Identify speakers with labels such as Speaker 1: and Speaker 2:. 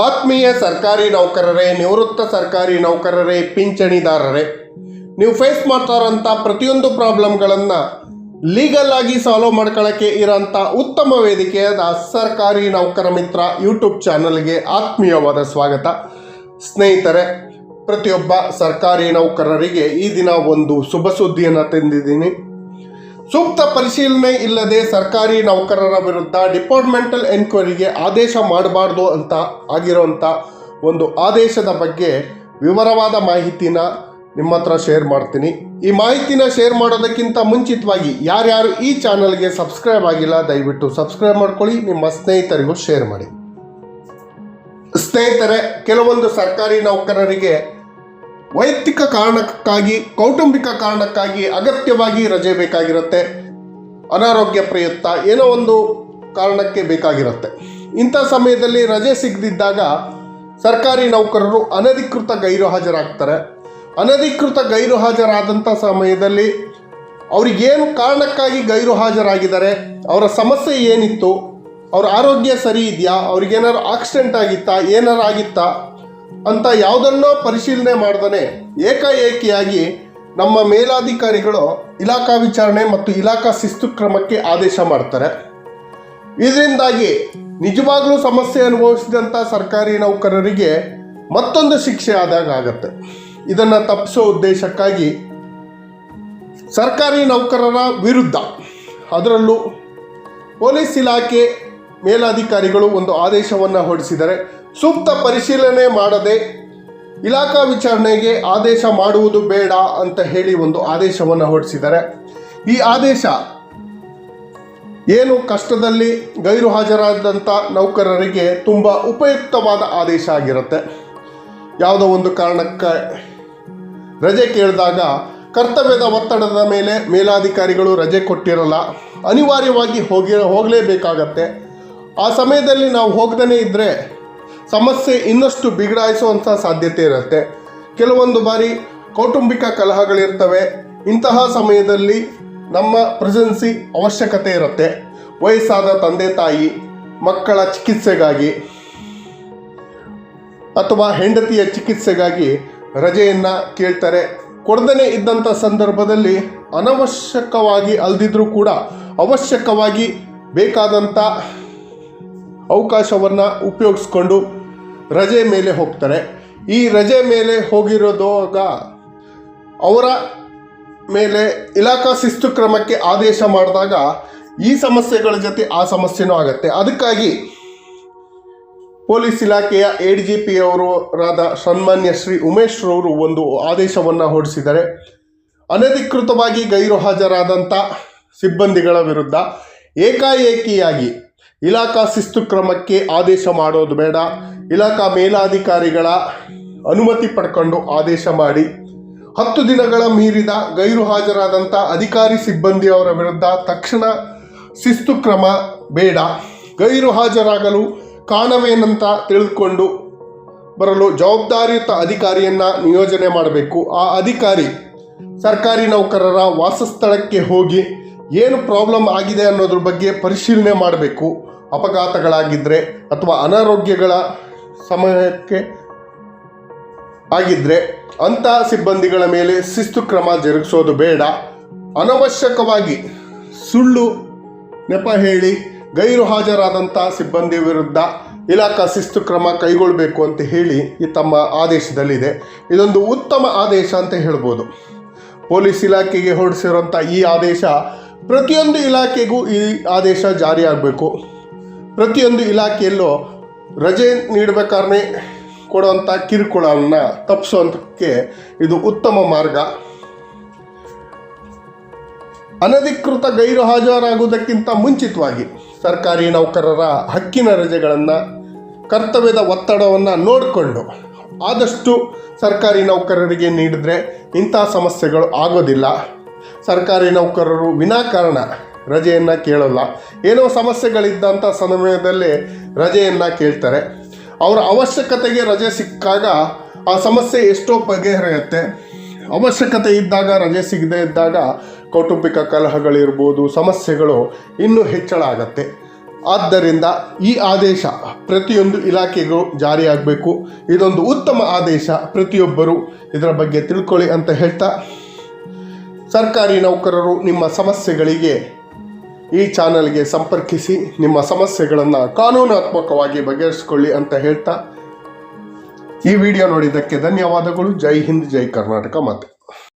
Speaker 1: ಆತ್ಮೀಯ ಸರ್ಕಾರಿ ನೌಕರರೇ, ನಿವೃತ್ತ ಸರ್ಕಾರಿ ನೌಕರರೇ, ಪಿಂಚಣಿದಾರರೇ, ನೀವು ಫೇಸ್ ಮಾಡ್ತಾ ಇರೋಂಥ ಪ್ರತಿಯೊಂದು ಪ್ರಾಬ್ಲಮ್ಗಳನ್ನು ಲೀಗಲ್ ಆಗಿ ಸಾಲ್ವ್ ಮಾಡ್ಕೊಳ್ಳೋಕ್ಕೆ ಇರೋಂಥ ಉತ್ತಮ ವೇದಿಕೆಯಾದ ಸರ್ಕಾರಿ ನೌಕರ ಮಿತ್ರ ಯೂಟ್ಯೂಬ್ ಚಾನಲ್ಗೆ ಆತ್ಮೀಯವಾದ ಸ್ವಾಗತ. ಸ್ನೇಹಿತರೆ, ಪ್ರತಿಯೊಬ್ಬ ಸರ್ಕಾರಿ ನೌಕರರಿಗೆ ಈ ದಿನ ಒಂದು ಶುಭ ಸುದ್ದಿಯನ್ನು ತಂದಿದ್ದೀನಿ. ಸೂಕ್ತ ಪರಿಶೀಲನೆ ಇಲ್ಲದೆ ಸರ್ಕಾರಿ ನೌಕರರ ವಿರುದ್ಧ ಡಿಪಾರ್ಟ್ಮೆಂಟಲ್ ಎನ್ಕ್ವೈರಿಗೆ ಆದೇಶ ಮಾಡಬಾರ್ದು ಅಂತ ಆಗಿರೋಂಥ ಒಂದು ಆದೇಶದ ಬಗ್ಗೆ ವಿವರವಾದ ಮಾಹಿತಿನ ನಿಮ್ಮ ಹತ್ರ ಶೇರ್ ಮಾಡ್ತೀನಿ. ಈ ಮಾಹಿತಿನ ಶೇರ್ ಮಾಡೋದಕ್ಕಿಂತ ಮುಂಚಿತವಾಗಿ ಯಾರ್ಯಾರು ಈ ಚಾನಲ್ಗೆ ಸಬ್ಸ್ಕ್ರೈಬ್ ಆಗಿಲ್ಲ, ದಯವಿಟ್ಟು ಸಬ್ಸ್ಕ್ರೈಬ್ ಮಾಡ್ಕೊಳ್ಳಿ, ನಿಮ್ಮ ಸ್ನೇಹಿತರಿಗೂ ಶೇರ್ ಮಾಡಿ. ಸ್ನೇಹಿತರೆ, ಕೆಲವೊಂದು ಸರ್ಕಾರಿ ನೌಕರರಿಗೆ ವೈಯಕ್ತಿಕ ಕಾರಣಕ್ಕಾಗಿ, ಕೌಟುಂಬಿಕ ಕಾರಣಕ್ಕಾಗಿ ಅಗತ್ಯವಾಗಿ ರಜೆ ಬೇಕಾಗಿರುತ್ತೆ. ಅನಾರೋಗ್ಯ ಪ್ರಯುಕ್ತ ಏನೋ ಒಂದು ಕಾರಣಕ್ಕೆ ಬೇಕಾಗಿರುತ್ತೆ. ಇಂಥ ಸಮಯದಲ್ಲಿ ರಜೆ ಸಿಗದಿದ್ದಾಗ ಸರ್ಕಾರಿ ನೌಕರರು ಅನಧಿಕೃತ ಗೈರು ಹಾಜರಾಗ್ತಾರೆ. ಅನಧಿಕೃತ ಗೈರು ಹಾಜರಾದಂಥ ಸಮಯದಲ್ಲಿ ಅವ್ರಿಗೇನು ಕಾರಣಕ್ಕಾಗಿ ಗೈರು ಹಾಜರಾಗಿದ್ದಾರೆ, ಅವರ ಸಮಸ್ಯೆ ಏನಿತ್ತು, ಅವರ ಆರೋಗ್ಯ ಸರಿ ಇದೆಯಾ, ಅವ್ರಿಗೇನಾದ್ರು ಆಕ್ಸಿಡೆಂಟ್ ಆಗಿತ್ತಾ ಏನಾರು ಆಗಿತ್ತಾ ಅಂತ ಯಾವುದನ್ನೋ ಪರಿಶೀಲನೆ ಮಾಡ್ದೇ ಏಕಾಏಕಿಯಾಗಿ ನಮ್ಮ ಮೇಲಾಧಿಕಾರಿಗಳು ಇಲಾಖಾ ವಿಚಾರಣೆ ಮತ್ತು ಇಲಾಖಾ ಶಿಸ್ತು ಕ್ರಮಕ್ಕೆ ಆದೇಶ ಮಾಡ್ತಾರೆ. ಇದರಿಂದಾಗಿ ನಿಜವಾಗ್ಲೂ ಸಮಸ್ಯೆ ಅನುಭವಿಸಿದಂಥ ಸರ್ಕಾರಿ ನೌಕರರಿಗೆ ಮತ್ತೊಂದು ಶಿಕ್ಷೆ ಆದಾಗ ಆಗತ್ತೆ. ಇದನ್ನು ತಪ್ಪಿಸೋ ಉದ್ದೇಶಕ್ಕಾಗಿ ಸರ್ಕಾರಿ ನೌಕರರ ವಿರುದ್ಧ ಅದರಲ್ಲೂ ಪೊಲೀಸ್ ಇಲಾಖೆ ಮೇಲಾಧಿಕಾರಿಗಳು ಒಂದು ಆದೇಶವನ್ನು ಹೊರಡಿಸಿದರೆ ಸೂಕ್ತ ಪರಿಶೀಲನೆ ಮಾಡದೆ ಇಲಾಖಾ ವಿಚಾರಣೆಗೆ ಆದೇಶ ಮಾಡುವುದು ಬೇಡ ಅಂತ ಹೇಳಿ ಒಂದು ಆದೇಶವನ್ನು ಹೊರಡಿಸಿದರೆ ಈ ಆದೇಶ ಏನು ಕಷ್ಟದಲ್ಲಿ ಗೈರು ಹಾಜರಾದಂಥ ನೌಕರರಿಗೆ ತುಂಬ ಉಪಯುಕ್ತವಾದ ಆದೇಶ ಆಗಿರುತ್ತೆ. ಯಾವುದೋ ಒಂದು ಕಾರಣಕ್ಕೆ ರಜೆ ಕೇಳಿದಾಗ ಕರ್ತವ್ಯದ ಒತ್ತಡದ ಮೇಲೆ ಮೇಲಾಧಿಕಾರಿಗಳು ರಜೆ ಕೊಟ್ಟಿರಲ್ಲ. ಅನಿವಾರ್ಯವಾಗಿ ಹೋಗಿ ಹೋಗಲೇಬೇಕಾಗತ್ತೆ. ಆ ಸಮಯದಲ್ಲಿ ನಾವು ಹೋಗದೇ ಇದ್ದರೆ ಸಮಸ್ಯೆ ಇನ್ನಷ್ಟು ಬಿಗಡಾಯಿಸುವಂಥ ಸಾಧ್ಯತೆ ಇರುತ್ತೆ. ಕೆಲವೊಂದು ಬಾರಿ ಕೌಟುಂಬಿಕ ಕಲಹಗಳಿರ್ತವೆ ಇಂತಹ ಸಮಯದಲ್ಲಿ ನಮ್ಮ ಪ್ರೆಸೆನ್ಸಿ ಅವಶ್ಯಕತೆ ಇರುತ್ತೆ. ವಯಸ್ಸಾದ ತಂದೆ ತಾಯಿ, ಮಕ್ಕಳ ಚಿಕಿತ್ಸೆಗಾಗಿ ಅಥವಾ ಹೆಂಡತಿಯ ಚಿಕಿತ್ಸೆಗಾಗಿ ರಜೆಯನ್ನು ಕೇಳ್ತಾರೆ. ಕೊಡದೇ ಇದ್ದಂಥ ಸಂದರ್ಭದಲ್ಲಿ ಅನವಶ್ಯಕವಾಗಿ ಅಲ್ದಿದ್ರೂ ಕೂಡ ಅವಶ್ಯಕವಾಗಿ ಬೇಕಾದಂಥ ಅವಕಾಶವನ್ನು ಉಪಯೋಗಿಸ್ಕೊಂಡು ರಜೆ ಮೇಲೆ ಹೋಗ್ತಾರೆ. ಈ ರಜೆ ಮೇಲೆ ಹೋಗಿರೋದಾಗ ಅವರ ಮೇಲೆ ಇಲಾಖಾ ಶಿಸ್ತು ಕ್ರಮಕ್ಕೆ ಆದೇಶ ಮಾಡಿದಾಗ ಈ ಸಮಸ್ಯೆಗಳ ಜೊತೆ ಆ ಸಮಸ್ಯೆನೂ ಆಗುತ್ತೆ. ಅದಕ್ಕಾಗಿ ಪೊಲೀಸ್ ಇಲಾಖೆಯ ಎ ಡಿ ಜಿ ಪಿ ಅವರಾದ ಸನ್ಮಾನ್ಯ ಶ್ರೀ ಉಮೇಶ್ ರವರು ಒಂದು ಆದೇಶವನ್ನು ಹೊರಡಿಸಿದ್ದಾರೆ. ಅನಧಿಕೃತವಾಗಿ ಗೈರು ಹಾಜರಾದಂಥ ಸಿಬ್ಬಂದಿಗಳ ವಿರುದ್ಧ ಏಕಾಏಕಿಯಾಗಿ ಇಲಾಖಾ ಶಿಸ್ತು ಕ್ರಮಕ್ಕೆ ಆದೇಶ ಮಾಡೋದು ಬೇಡ. ಇಲಾಖಾ ಮೇಲಾಧಿಕಾರಿಗಳ ಅನುಮತಿ ಪಡ್ಕೊಂಡು ಆದೇಶ ಮಾಡಿ. ಹತ್ತು ದಿನಗಳ ಮೀರಿದ ಗೈರು ಹಾಜರಾದಂಥ ಅಧಿಕಾರಿ ಸಿಬ್ಬಂದಿಯವರ ವಿರುದ್ಧ ತಕ್ಷಣ ಶಿಸ್ತು ಕ್ರಮ ಬೇಡ. ಗೈರು ಹಾಜರಾಗಲು ಕಾರಣವೇನಂತ ತಿಳಿದುಕೊಂಡು ಬರಲು ಜವಾಬ್ದಾರಿಯುತ ಅಧಿಕಾರಿಯನ್ನು ನಿಯೋಜನೆ ಮಾಡಬೇಕು. ಆ ಅಧಿಕಾರಿ ಸರ್ಕಾರಿ ನೌಕರರ ವಾಸಸ್ಥಳಕ್ಕೆ ಹೋಗಿ ಏನು ಪ್ರಾಬ್ಲಮ್ ಆಗಿದೆ ಅನ್ನೋದ್ರ ಬಗ್ಗೆ ಪರಿಶೀಲನೆ ಮಾಡಬೇಕು. ಅಪಘಾತಗಳಾಗಿದ್ದರೆ ಅಥವಾ ಅನಾರೋಗ್ಯಗಳ ಸಮಯಕ್ಕೆ ಆಗಿದ್ದರೆ ಅಂಥ ಸಿಬ್ಬಂದಿಗಳ ಮೇಲೆ ಶಿಸ್ತು ಕ್ರಮ ಜರುಗಿಸೋದು ಬೇಡ. ಅನವಶ್ಯಕವಾಗಿ ಸುಳ್ಳು ನೆಪ ಹೇಳಿ ಗೈರು ಹಾಜರಾದಂಥ ಸಿಬ್ಬಂದಿ ವಿರುದ್ಧ ಇಲಾಖಾ ಶಿಸ್ತು ಕ್ರಮ ಕೈಗೊಳ್ಳಬೇಕು ಅಂತ ಹೇಳಿ ಈ ತಮ್ಮ ಆದೇಶದಲ್ಲಿದೆ. ಇದೊಂದು ಉತ್ತಮ ಆದೇಶ ಅಂತ ಹೇಳ್ಬೋದು. ಪೊಲೀಸ್ ಇಲಾಖೆಗೆ ಹೊರಡಿಸಿರುವಂಥ ಈ ಆದೇಶ ಪ್ರತಿಯೊಂದು ಇಲಾಖೆಗೂ ಈ ಆದೇಶ ಜಾರಿಯಾಗಬೇಕು ಪ್ರತಿಯೊಂದು ಇಲಾಖೆಯಲ್ಲೂ ರಜೆ ನೀಡಬೇಕಾದ್ರೆ ಕೊಡುವಂಥ ಕಿರುಕುಳವನ್ನು ತಪ್ಪಿಸುವಂಥಕ್ಕೆ ಇದು ಉತ್ತಮ ಮಾರ್ಗ. ಅನಧಿಕೃತ ಗೈರು ಹಾಜರಾಗುವುದಕ್ಕಿಂತ ಮುಂಚಿತವಾಗಿ ಸರ್ಕಾರಿ ನೌಕರರ ಹಕ್ಕಿನ ರಜೆಗಳನ್ನು, ಕರ್ತವ್ಯದ ಒತ್ತಡವನ್ನು ನೋಡಿಕೊಂಡು ಆದಷ್ಟು ಸರ್ಕಾರಿ ನೌಕರರಿಗೆ ನೀಡಿದರೆ ಇಂಥ ಸಮಸ್ಯೆಗಳು ಆಗೋದಿಲ್ಲ. ಸರ್ಕಾರಿ ನೌಕರರು ವಿನಾಕಾರಣ ರಜೆಯನ್ನು ಕೇಳೋಲ್ಲ. ಏನೋ ಸಮಸ್ಯೆಗಳಿದ್ದಂಥ ಸಮಯದಲ್ಲಿ ರಜೆಯನ್ನು ಕೇಳ್ತಾರೆ. ಅವರ ಅವಶ್ಯಕತೆಗೆ ರಜೆ ಸಿಕ್ಕಾಗ ಆ ಸಮಸ್ಯೆ ಎಷ್ಟೋ ಬಗೆಹರಿಯುತ್ತೆ. ಅವಶ್ಯಕತೆ ಇದ್ದಾಗ ರಜೆ ಸಿಗದೇ ಇದ್ದಾಗ ಕೌಟುಂಬಿಕ ಕಲಹಗಳಿರ್ಬೋದು, ಸಮಸ್ಯೆಗಳು ಇನ್ನೂ ಹೆಚ್ಚಳ ಆಗತ್ತೆ. ಆದ್ದರಿಂದ ಈ ಆದೇಶ ಪ್ರತಿಯೊಂದು ಇಲಾಖೆಗೂ ಜಾರಿಯಾಗಬೇಕು ಇದೊಂದು ಉತ್ತಮ ಆದೇಶ ಪ್ರತಿಯೊಬ್ಬರು ಇದರ ಬಗ್ಗೆ ತಿಳ್ಕೊಳ್ಳಿ ಅಂತ ಹೇಳ್ತಾ, ಸರ್ಕಾರಿ ನೌಕರರು ನಿಮ್ಮ ಸಮಸ್ಯೆಗಳಿಗೆ ಈ ಚಾನಲ್ಗೆ ಸಂಪರ್ಕಿಸಿ ನಿಮ್ಮ ಸಮಸ್ಯೆಗಳನ್ನು ಕಾನೂನಾತ್ಮಕವಾಗಿ ಬಗೆಹರಿಸಿಕೊಳ್ಳಿ ಅಂತ ಹೇಳ್ತಾ ಈ ವಿಡಿಯೋ ನೋಡಿದ್ದಕ್ಕೆ ಧನ್ಯವಾದಗಳು. ಜೈ ಹಿಂದ್, ಜೈ ಕರ್ನಾಟಕ ಮಾತೆ.